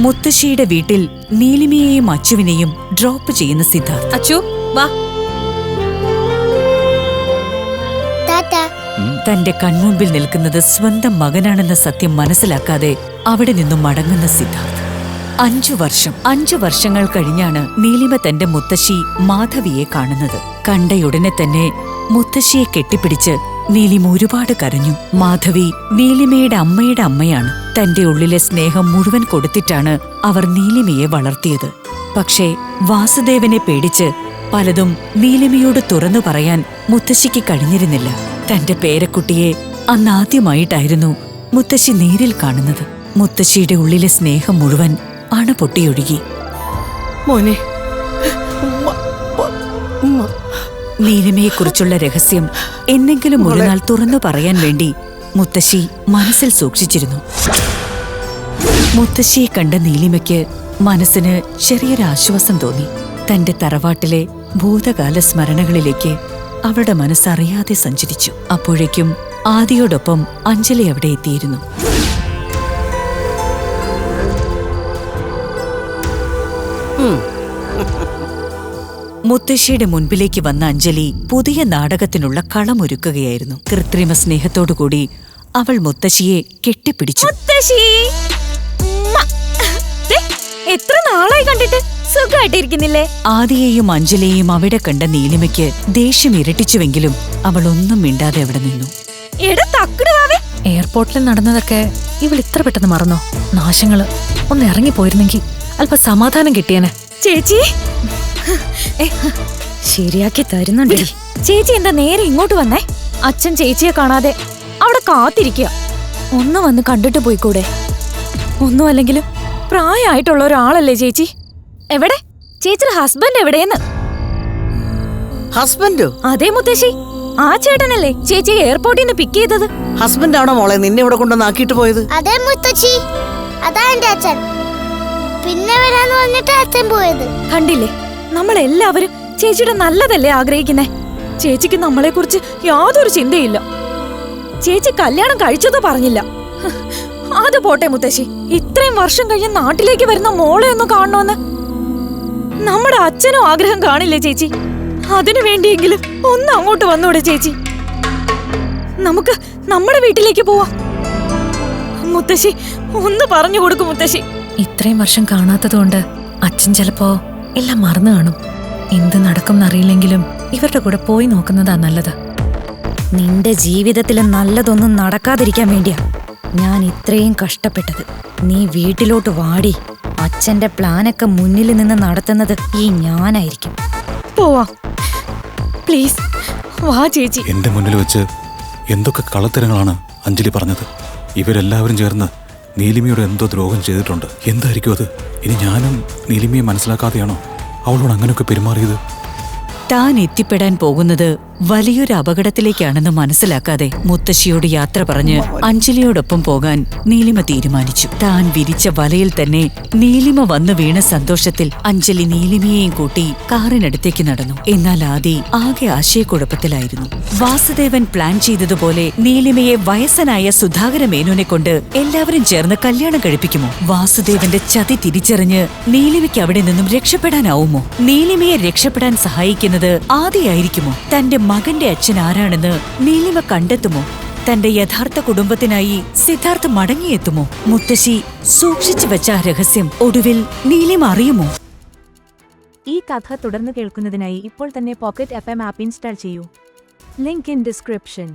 മുത്തശ്ശിയുടെ വീട്ടിൽ നീലിമയെയും അച്ചുവിനെയും ഡ്രോപ്പ് ചെയ്യുന്ന സിദ്ധാർത്ഥ്. അച്ചു വാ. തന്റെ കൺമുമ്പിൽ നിൽക്കുന്നത് സ്വന്തം മകനാണെന്ന സത്യം മനസ്സിലാക്കാതെ അവിടെ നിന്നും മടങ്ങുന്ന സിദ്ധാർത്ഥ്. അഞ്ചു വർഷം അഞ്ചു വർഷങ്ങൾ കഴിഞ്ഞാണ് നീലിമ തന്റെ മുത്തശ്ശി മാധവിയെ കാണുന്നത്. കണ്ടയുടനെ തന്നെ മുത്തശ്ശിയെ കെട്ടിപ്പിടിച്ച് നീലിമ ഒരുപാട് കരഞ്ഞു. മാധവി നീലിമയുടെ അമ്മയുടെ അമ്മയാണ്. തന്റെ ഉള്ളിലെ സ്നേഹം മുഴുവൻ കൊടുത്തിട്ടാണ് അവർ നീലിമയെ വളർത്തിയത്. പക്ഷേ വാസുദേവനെ പേടിച്ച് പലതും നീലിമയോട് തുറന്നു പറയാൻ മുത്തശ്ശിക്ക് കഴിഞ്ഞിരുന്നില്ല. തന്റെ പേരക്കുട്ടിയെ അന്നാദ്യമായിട്ടായിരുന്നു മുത്തശ്ശി നേരിൽ കാണുന്നത്. മുത്തശ്ശിയുടെ ഉള്ളിലെ സ്നേഹം മുഴുവൻ അണ പൊട്ടിയൊഴുകി മോനെ. നീലിമയെക്കുറിച്ചുള്ള രഹസ്യം എന്നെങ്കിലും ഒരു നാൾ തുറന്നു പറയാൻ വേണ്ടി മുത്തശ്ശി മനസ്സിൽ സൂക്ഷിച്ചിരുന്നു. മുത്തശ്ശിയെ കണ്ട നീലിമയ്ക്ക് മനസ്സിന് ചെറിയൊരു ആശ്വാസം തോന്നി. തന്റെ തറവാട്ടിലെ ഭൂതകാല സ്മരണകളിലേക്ക് അവളുടെ മനസ്സറിയാതെ സഞ്ചരിച്ചു. അപ്പോഴേക്കും ആദിയോടൊപ്പം അഞ്ജലി അവിടെ എത്തിയിരുന്നു. മുത്തശ്ശിയുടെ മുൻപിലേക്ക് വന്ന അഞ്ജലി പുതിയ നാടകത്തിനുള്ള കളമൊരുക്കുകയായിരുന്നു. കൃത്രിമ സ്നേഹത്തോടുകൂടി അവൾ മുത്തശ്ശിയെ കെട്ടിപ്പിടിച്ചു. മുത്തശ്ശി! ഉമ്മ. ദേ, എത്ര നാളായി കണ്ടിട്ട് സുഖമായിട്ടിരിക്കുന്നില്ലേ ആദിയെയും അഞ്ജലിയെയും അവിടെ കണ്ട നീലിമയ്ക്ക് ദേഷ്യം ഇരട്ടിച്ചുവെങ്കിലും അവൾ ഒന്നും മിണ്ടാതെ അവിടെ നിന്നു. എയർപോർട്ടിൽ നടന്നതൊക്കെ ഇവൾ ഇത്ര പെട്ടെന്ന് മറന്നോ? നാശങ്ങൾ. ഒന്ന് ഇറങ്ങി ഇറങ്ങിപ്പോയിരുന്നെങ്കിൽ അല്പ സമാധാനം കിട്ടിയേനെ. ചേച്ചി ശരിയാക്കി തരുന്നുണ്ട്. ചേച്ചി എന്താ നേരെ ഇങ്ങോട്ട് വന്നേ? അച്ഛൻ ചേച്ചിയെ കാണാതെ അവിടെ കാത്തിരിക്കുക. ഒന്ന് വന്ന് കണ്ടിട്ട് പോയിക്കൂടെ? ഒന്നും അല്ലെങ്കിലും പ്രായമായിട്ടുള്ള ഒരാളല്ലേ ചേച്ചി? എവിടെ? ചേച്ചിയുടെ ഹസ്ബൻഡ് എവിടെയെന്ന്? ഹസ്ബൻഡോ അതേ മുത്തശ്ശി. ആ ചേട്ടനല്ലേ ചേച്ചി എയർപോർട്ടിൽ നിന്ന് പിക്ക് ചെയ്തത്. ഹസ്ബൻഡ് ആണോ മോളെ? നിന്നെ ഇവിടെ കൊണ്ടുവന്ന് ആക്കിയിട്ട് പോയത്? അതെ മുത്തച്ഛി അതാ എന്റെ അച്ഛൻ. പിന്നെ വരാന്ന് പറഞ്ഞിട്ട് അച്ഛൻ പോയത്. കണ്ടില്ലേ? നമ്മളെല്ലാവരും ചേച്ചിയുടെ നല്ലതല്ലേ ആഗ്രഹിക്കുന്നേ? ചേച്ചിക്ക് നമ്മളെക്കുറിച്ച് യാതൊരു ചിന്തയില്ല. ചേച്ചി കല്യാണം കഴിച്ചതോ പറഞ്ഞില്ല. അത് പോട്ടെ മുത്തശ്ശി. ഇത്രയും വർഷം കഴിഞ്ഞ് നാട്ടിലേക്ക് വരുന്ന മോളെ ഒന്ന് കാണണമെന്ന് നമ്മുടെ അച്ഛനും ആഗ്രഹം കാണില്ലേ ചേച്ചി? അതിനു വേണ്ടിയെങ്കിലും ഒന്ന് അങ്ങോട്ട് വന്നൂടെ ചേച്ചി. നമുക്ക് നമ്മുടെ വീട്ടിലേക്ക് പോവാം. മുത്തശ്ശി ഒന്ന് പറഞ്ഞു കൊടുക്കും മുത്തശ്ശി. ഇത്രയും വർഷം കാണാത്തതുകൊണ്ട് അച്ഛൻ ചിലപ്പോ എല്ലാം മറന്നു കാണും. എന്ത് നടക്കും എന്നറിയില്ലെങ്കിലും ഇവരുടെ കൂടെ പോയി നോക്കുന്നതാ നല്ലത്. നിന്റെ ജീവിതത്തിൽ നല്ലതൊന്നും നടക്കാതിരിക്കാൻ വേണ്ടിയാ ഞാൻ ഇത്രയും കഷ്ടപ്പെട്ടത്. നീ വീട്ടിലോട്ട് വാടി. അച്ഛന്റെ പ്ലാനൊക്കെ മുന്നിൽ നിന്ന് നടത്തുന്നത് ഈ ഞാനായിരിക്കും. പോവാ. പ്ലീസ് വാ ചേച്ചി. എന്റെ മുന്നിൽ വെച്ച് എന്തൊക്കെ കള്ളത്തരങ്ങളാണ് അഞ്ജലി പറഞ്ഞത്? ഇവരെല്ലാവരും ചേർന്ന് നീലിമയോട് എന്തോ ദ്രോഹം ചെയ്തിട്ടുണ്ട്. എന്തായിരിക്കും അത്? ഇനി ഞാനും നീലിമയെ മനസ്സിലാക്കാതെയാണോ? അവളോട് അങ്ങനെയൊക്കെ പെരുമാറിയത്? താൻ എത്തിപ്പെടാൻ പോകുന്നത് വലിയൊരു അപകടത്തിലേക്കാണെന്ന് മനസ്സിലാക്കാതെ മുത്തശ്ശിയോട് യാത്ര പറഞ്ഞ് അഞ്ജലിയോടൊപ്പം പോകാൻ നീലിമ തീരുമാനിച്ചു. താൻ വിരിച്ച വലയിൽ തന്നെ നീലിമ വന്നു വീണ സന്തോഷത്തിൽ അഞ്ജലി നീലിമയെയും കൂട്ടി കാറിനടുത്തേക്ക് നടന്നു. എന്നാൽ ആദി ആകെ ആശയക്കുഴപ്പത്തിലായിരുന്നു. വാസുദേവൻ പ്ലാൻ ചെയ്തതുപോലെ നീലിമയെ വയസ്സനായ സുധാകര മേനോനെ കൊണ്ട് എല്ലാവരും ചേർന്ന് കല്യാണം കഴിപ്പിക്കുമോ? വാസുദേവന്റെ ചതി തിരിച്ചറിഞ്ഞ് നീലിമയ്ക്ക് അവിടെ നിന്നും രക്ഷപ്പെടാനാവുമോ? നീലിമയെ രക്ഷപ്പെടാൻ സഹായിക്കുന്നത് ആദിയായിരിക്കുമോ? തന്റെ മകന്റെ അച്ഛൻ ആരാണെന്ന് നീലിമ കണ്ടെത്തുമോ? തന്റെ യഥാർത്ഥ കുടുംബത്തിനായി സിദ്ധാർത്ഥ് മടങ്ങിയെത്തുമോ? മുത്തശ്ശി സൂക്ഷിച്ചു വെച്ച രഹസ്യം ഒടുവിൽ നീലിമ അറിയുമോ? ഈ കഥ തുടർന്ന് കേൾക്കുന്നതിനായി ഇപ്പോൾ തന്നെ pocket F M app install ചെയ്യൂ. Link in description.